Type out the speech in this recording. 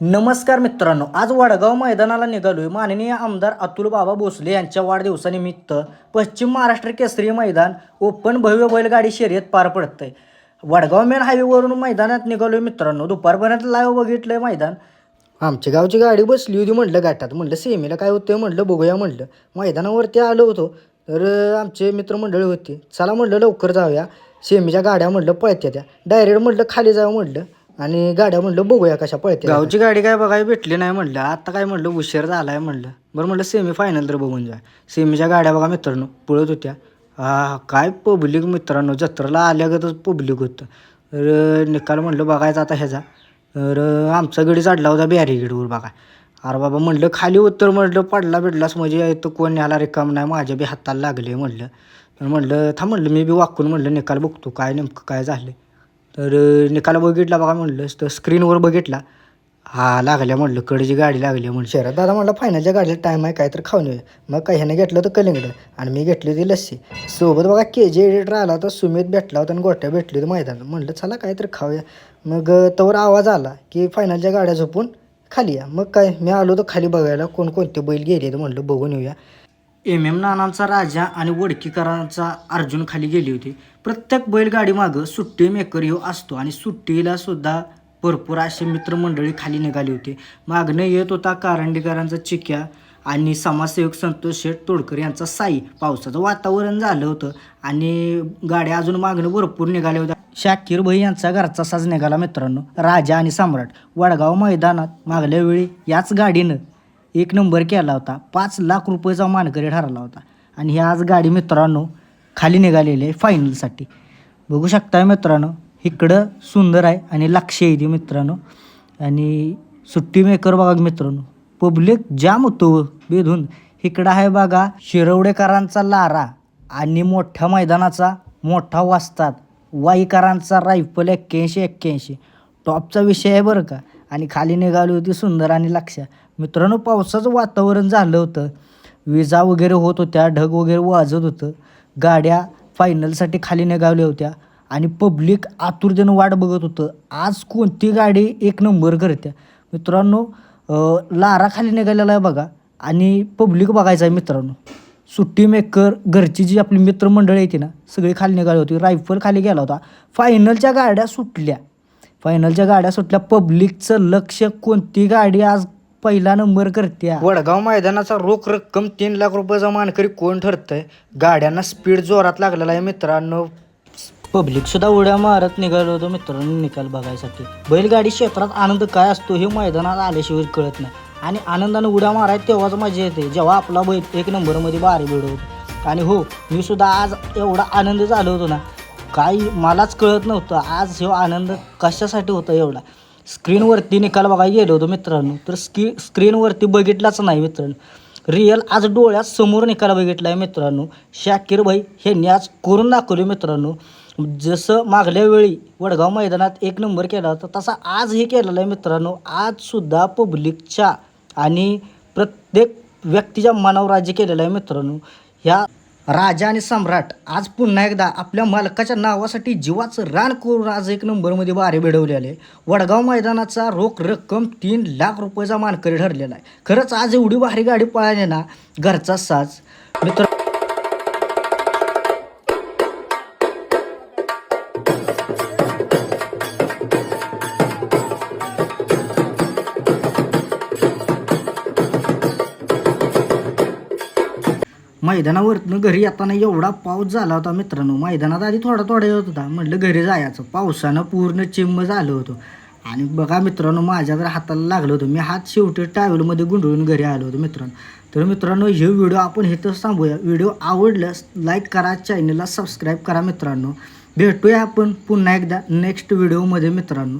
नमस्कार मित्रांनो आज वडगाव मैदानाला निघालो आहे माननीय आमदार अतुल बाबा भोसले यांच्या वाढदिवसानिमित्त पश्चिम महाराष्ट्र केसरी मैदान ओपन भव्य बैलगाडी शर्यत पार पडतंय. वडगाव मेन हायवेवरून मैदानात निघालोय मित्रांनो दुपारपर्यंत लाईव्ह बघितलंय मैदान. आमच्या गावची गाडी बसली होती म्हटलं गाठात. म्हटलं सेमीला काय होतं म्हटलं बघूया म्हटलं मैदानावरती आलो होतो तर आमचे मित्रमंडळी होते. चला म्हटलं लवकर जाऊया. सेमीच्या गाड्या म्हटलं पळत्या त्या. डायरेक्ट म्हटलं खाली जावं म्हटलं आणि गाड्या म्हणलं बघूया कशा पळते गावची गाडी काय बघायला भेटली नाही म्हणलं. आता काय म्हणलं उशीर झालाय म्हणलं. बरं म्हटलं सेमी फायनल तर बघून जा. सेमीच्या गाड्या बघा मित्रांनो पळत होत्या. हा काय पब्लिक मित्रांनो जत्रेला आल्यागतच पब्लिक होतं. तर निकाल म्हणलं बघायचा आता ह्याचा. तर आमचा गडी चढला होता बॅरिगेडवर बघा. अरे बाबा म्हणलं खाली उत्तर म्हटलं पडला बिडलास म्हणजे तो कोण न्यायला रिकाम नाही माझ्या बी हाताला लागले म्हटलं तर म्हटलं था म्हणलं मी बी वाकून म्हटलं निकाल बघतो काय नेमकं काय झालं तर निकाल बघितला बघा म्हटलं तर स्क्रीनवर बघितला. हा लागल्या म्हटलं कडची गाडी लागली म्हणलं शहरात दादा म्हटलं फायनलच्या गाडीला टाईम आहे काय तर खाऊन येऊ मग काही ह्यानं घेतलं तर कलिंगडं आणि मी घेतली होती लस्सी. सोबत बघा के जी एडिटर आला तर सुमित भेटला होता आणि गोट्या भेटली होती मैदानात. म्हटलं चला काय तर खाऊया. मग तोवर तवर आवाज आला की फायनलच्या गाड्या झोपून खाली या. मग काय मी आलो तर खाली बघायला कोणकोणते बैल गेले तर म्हटलं बघून येऊया. एम एम नानांचा राजा आणि वडकीकरांचा अर्जुन खाली गेली होती. प्रत्येक बैलगाडी मागं सुट्टी मेकर ह्यो असतो आणि सुट्टीला सुद्धा भरपूर असे मित्रमंडळी खाली निघाली होती. मागणं येत होता कारंडीकरांचा चिक्या आणि समाजसेवक संतोष शेठ तोडकर यांचा साई. पावसाचं वातावरण झालं होतं आणि गाड्या अजून मागणं भरपूर निघाल्या होत्या. शाकीर भाई यांचा घरचा साज निघाला मित्रांनो. राजा आणि सम्राट वडगाव मैदानात मागल्या वेळी याच गाडीनं एक नंबर केला होता. पाच लाख रुपयाचा मानकरी ठरला होता. आणि ही आज गाडी मित्रांनो खाली निघालेली आहे फायनलसाठी बघू शकता मित्रांनो इकडं सुंदर आहे आणि लक्ष येते मित्रांनो. आणि सुट्टी मेकर बघा मित्रांनो पब्लिक जाम होतो बेधून इकडं आहे बघा शिरवडेकरांचा लारा आणि मोठ्या मैदानाचा मोठा वाजतात वाईकरांचा रायफल एक्क्याऐंशी एक्क्याऐंशी. टॉपचा विषय आहे बरं का. आणि खाली निघाली होती सुंदर आणि लक्ष मित्रांनो पावसाचं वातावरण झालं होतं. विजा वगैरे होत होत्या ढग वगैरे वाजत होतं. गाड्या फायनलसाठी खाली निघावल्या होत्या आणि पब्लिक आतुरतेनं वाट बघत होतं. आज कोणती गाडी एक नंबर करत्या? मित्रांनो लारा खाली निघालेला आहे बघा आणि पब्लिक बघायचं आहे मित्रांनो. सुट्टी मेकर घरची जी आपली मित्रमंडळी येते ना सगळी खाली निघाली होती. रायफल खाली गेला होता. फायनलच्या गाड्या सुटल्या. फायनलच्या गाड्या सुटल्या. पब्लिकचं लक्ष कोणती गाडी आज पहिला नंबर करते वडगाव मैदानाचा रोख रक्कम तीन लाख रुपयाचा मानकरी कोण ठरतंय? गाड्यांना स्पीड जोरात लागलेला आहे मित्रांनो. पब्लिक सुद्धा उड्या मारत निघालो होतो मित्रांनो निकाल बघायसाठी. बैलगाडी क्षेत्रात आनंद काय असतो हे मैदानात आल्याशिवाय कळत नाही. आणि आनंदानं उड्या मारायला तेव्हाच मजा येते जेव्हा आपला बैल एक नंबरमध्ये बारी भिडवतो आणि हो मी सुद्धा आज एवढा आनंद झालो होतो ना काही मलाच कळत नव्हतं. आज हे आनंद कशासाठी होता एवढा? स्क्रीनवरती निकाल बघायला गेलो होतो मित्रांनो. तर स्क्री स्क्रीनवरती बघितलाच नाही मित्रांनो. रिअल आज डोळ्यात समोर निकाल बघितला आहे मित्रांनो. शाकीर भाई ह्यांनी आज करून दाखवले मित्रांनो. जसं मागल्या वेळी वडगाव मैदानात एक नंबर केला होता तसा आज हे केलेला आहे मित्रांनो. आजसुद्धा पब्लिकच्या आणि प्रत्येक व्यक्तीच्या मनावर राज्य केलेलं आहे मित्रांनो. ह्या राजा आणि सम्राट आज पुन्हा एकदा आपल्या मालकाच्या नावासाठी जीवाचं रान करून आज एक नंबरमध्ये बारे भिडवलेले वडगाव मैदानाचा रोख रक्कम तीन लाख रुपयाचा मानकरी ठरलेला आहे. खरंच आज एवढी भारी गाडी पळाली ना घरचा साज. मित्र मैदानावरनं घरी येताना एवढा पाऊस झाला होता मित्रांनो. मैदानात आधी थोडा थोडा येत होता. म्हटलं घरी जायचं. पावसानं पूर्ण चिंब झालं होतं. आणि बघा मित्रांनो माझ्या जर हाताला लागलं होतं मी हात शेवटी ट्रॅव्हलमध्ये गुंडळून घरी आलो होतो मित्रांनो. तर मित्रांनो हे व्हिडिओ आपण हे तर थांबूया. व्हिडिओ आवडल्यास लाईक करा चॅनलला सबस्क्राईब करा मित्रांनो. भेटूया आपण पुन्हा एकदा नेक्स्ट व्हिडिओमध्ये मित्रांनो.